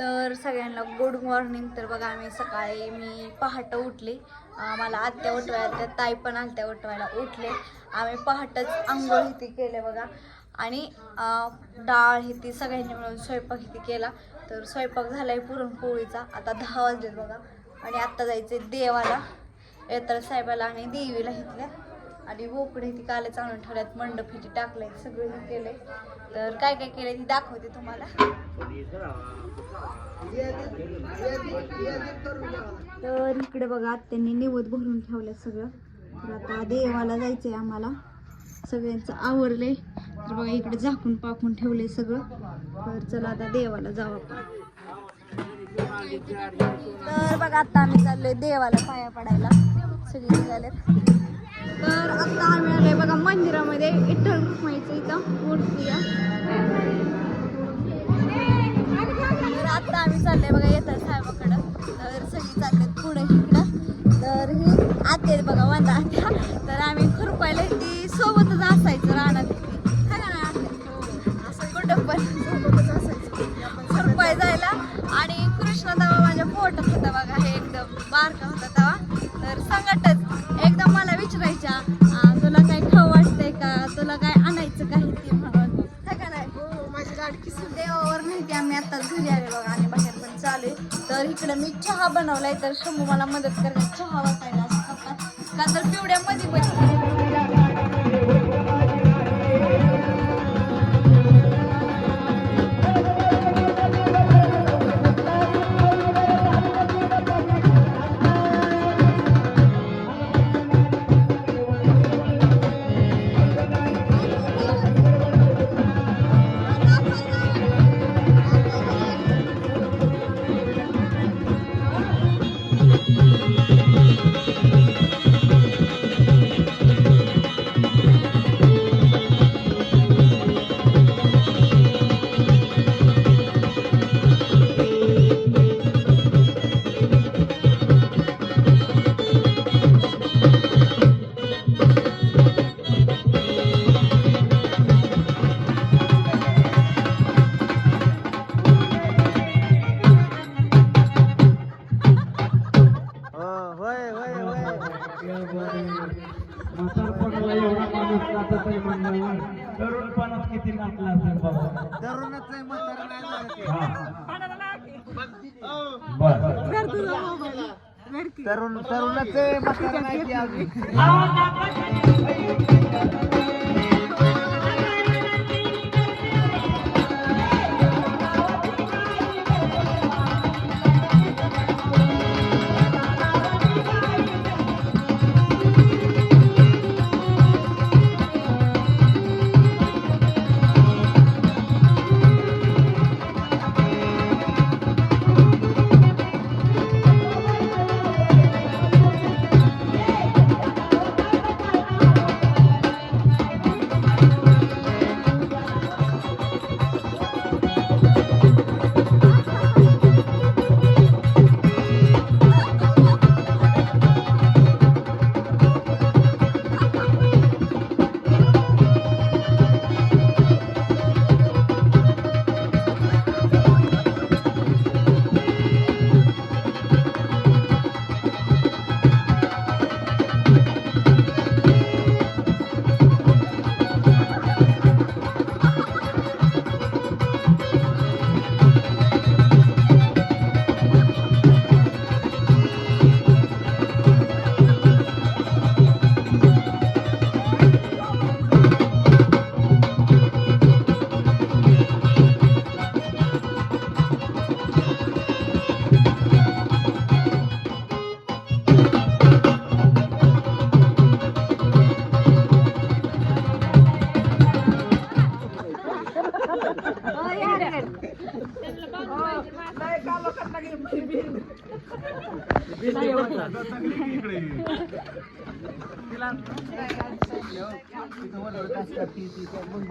तर सगळ्यांना good morning. तर बघा आम्ही सकाळी मी पहाटं उठले. मला आत्या उठवायला त्या ताई पण आत्या उठवायला उठले. आम्ही पहाटच आंघोळ इथे केले बघा. आणि डाळ ही ती सगळ्यांनी मिळून स्वयंपाक इथे केला. तर स्वयंपाक झाला आहे पुरणपोळीचा. आता दहा वाजलेत बघा. आणि आत्ता जायचे देवाला. येतर साहेबाला आणि देवीला घेतल्या आणि बोकडे ती कालच आणून ठेवल्यात मंडप हिची टाकलंय सगळं हे केलंय. तर काय काय केलंय ती दाखवते तुम्हाला. तर इकडे बघा त्यांनी निवत भरून ठेवलं सगळं. तर आता देवाला जायचंय आम्हाला. सगळ्यांचं आवरलंय. तर बघा इकडे झाकून पाकून ठेवले सगळं. तर चला आता देवाला जाऊ आपण. तर बघा आता आम्ही चाललोय देवाला पाया पडायला. सगळे निघालेत. तर आत्ता आम्ही आलोय बघा मंदिरामध्ये. विठ्ठल रुक्माईचं इथं. मूर्ती तर आत्ता आम्ही चाललोय बघा येतात साहेबाकडं. तर सगळी चाललेत पुढे इकडं. तर ही आते आहेत बघा वंदा आत्या. तर आम्ही खुरपायला ती सोबत आताच घरी आले बघा आणि बाहेर पण चालू आहे. तर इकडे मी चहा बनवलाय तर शंभू मला मदत करण्यात चहा वाचायला का तर पिवड्यामध्ये पण किती नाचला असेल बाबा. बर. तरुण तरुणाचे म्हातारा नाही की अजून.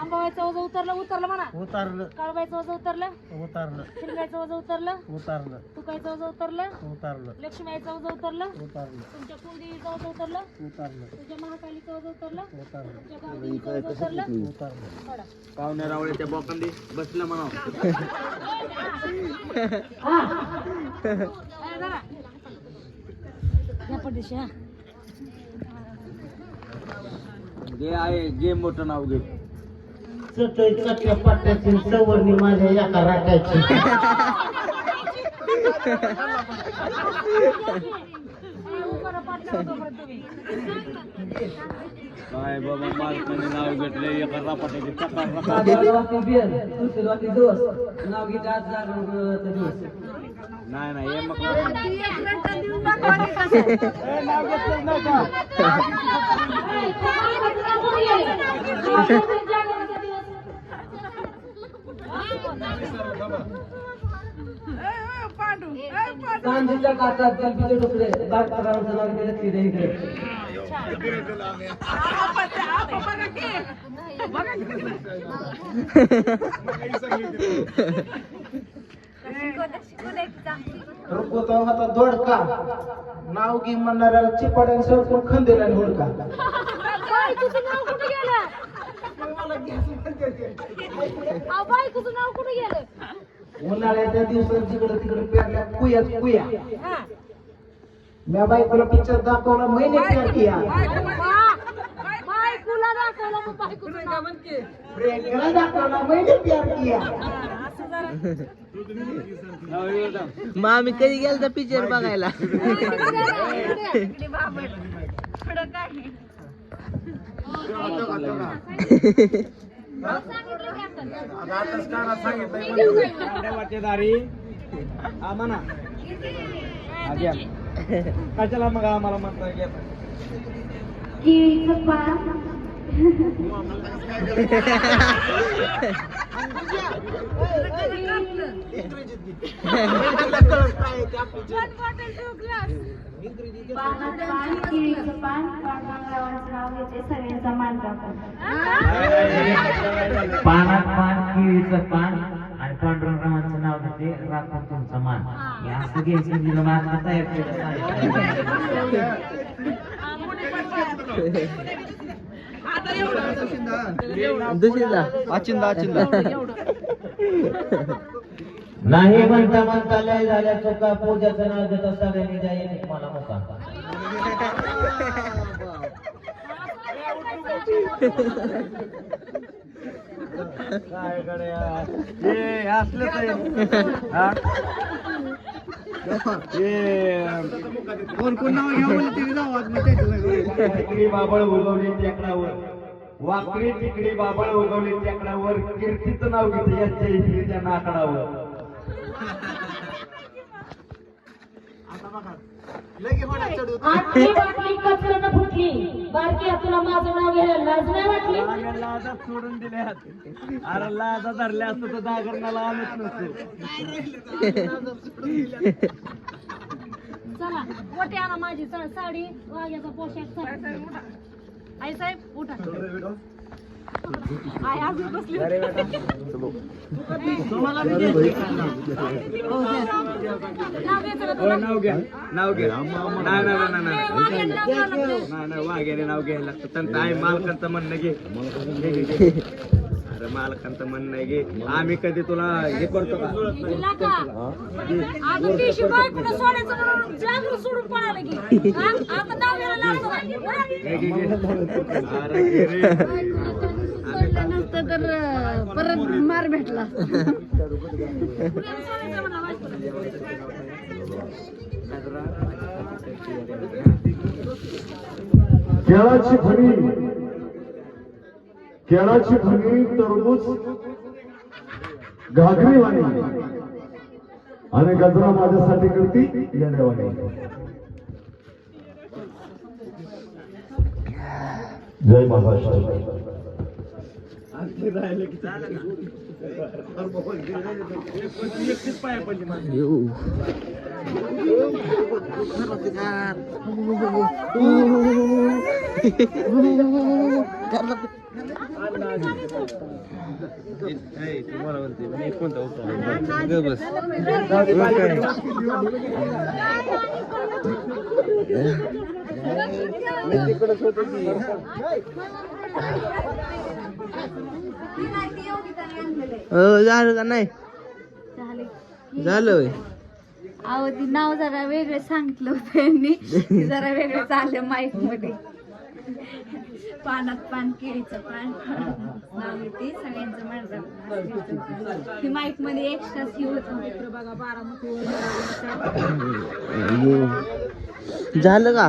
आंबाबाईचं वजन उतरलं उतरलं म्हणा. उतारलं. काळबाईचं वजन उतरलं उतारलं. शिरगायचं वजन उतरलं उतारलं. तुकायचं वजन उतरलं उतारलं. लक्ष्मीचं वजन उतरलं उतारलं. तुमच्या कुलदेवीचं वजन उतरलं उतारलं. तुमच्या महाकालीचं वजन उतरलं उतारलं. तुमच्या गावदेवीचं वजन उतरलं. उतारलं सोडा. पाहुण्या रावळ्याच्या बोकांडी बसलं म्हणा. या पडदेशी, हा. जे आहे जे मोठं नाव घे. चटईच्या पाट्याची सवर्णी माझ्या एका तुम्ही. काय बाबा मालकाने नाव घेतलं एका रापाट्याचे चकार नाही नाही हे मग एक रट्टा देऊन दाखवा की कसं आहे. कांजीच्या काठात गणपती डुकले डॉक्टरांचं नाव गेलं तिथे इकडे दोडका. नाव घे म्हणणाऱ्याला चिपाड्याने सरकून खंदेला हुडका नाव कुठे गेलं? उन्हाळ्याच्या दिवसात जिकडे तिकडे पेरल्या कुयाच कुया. हा. म्या बायकोला पिक्चर दाखवला महिने प्यार किया बायकोला दाखवलं मग बायकोचं नाव. प्रियंकाला दाखवला महिने प्यार किया मग आम्ही कधी गेलो तर पिक्चर बघायला कशाला मग आम्हाला म्हणता पान पानात पान केळीचं पान आणि पांडुरंगाचं नाव घेते राखून तुमचं मान. हे असं घ्यायचं दिलं माझा तयार केलं दुसरीला अचिंदा अचिंदा नाही म्हणता म्हणता लय झाल्या चुका पूजाचं नाव घेता सगळ्यांनी द्या मला मोका काय? हे कोण कोण नाव तिकडी बाबळ उगवली टेकडावर वाकडी तिकडी बाबळ उगवली टेकडावर कीर्तीचं नाव घेते यांच्या इकडच्या नाकडावर. आठवी बाटली कचऱ्यानं फुटली. बारकी तुला माझं नाव घ्यायला लाज नाही वाटली? आम्ही लाजा सोडून दिल्यात अरे लाजा धरल्या असतं तर दागरणाला आलोच नसतो. चला गोटे आणा माझी सा- साडी. वाघ्याचा पोशाख. आई साहेब उठा. नाव तुला? नाव घ्या. नाव घ्या. नाही नाही नाही नाव वाघ्याने घ्यायला लागतं. त्यांचं आहे मालकांचं म्हणणं घे. अरे मालकांचं म्हणणं घे. आम्ही कधी तुला हे करतो का? असतं तर परत मार भेटला. केळाची फणी. केळाची फणी तरबूज घागरी वाणी आणि गजरा माझ्यासाठी करती येण्यावाणी. जय महाराष्ट्र. एकटीच हो झालं का नाही? झाले. अहो ती नाव जरा वेगळे सांगितलं होतं यांनी जरा वेगळे चाललं माईकमध्ये पानात पान केळीचं पान. नाव येते सगळ्यांचं म्हणतात ती माईकमध्ये एक्स्ट्राच ही होतं झालं का?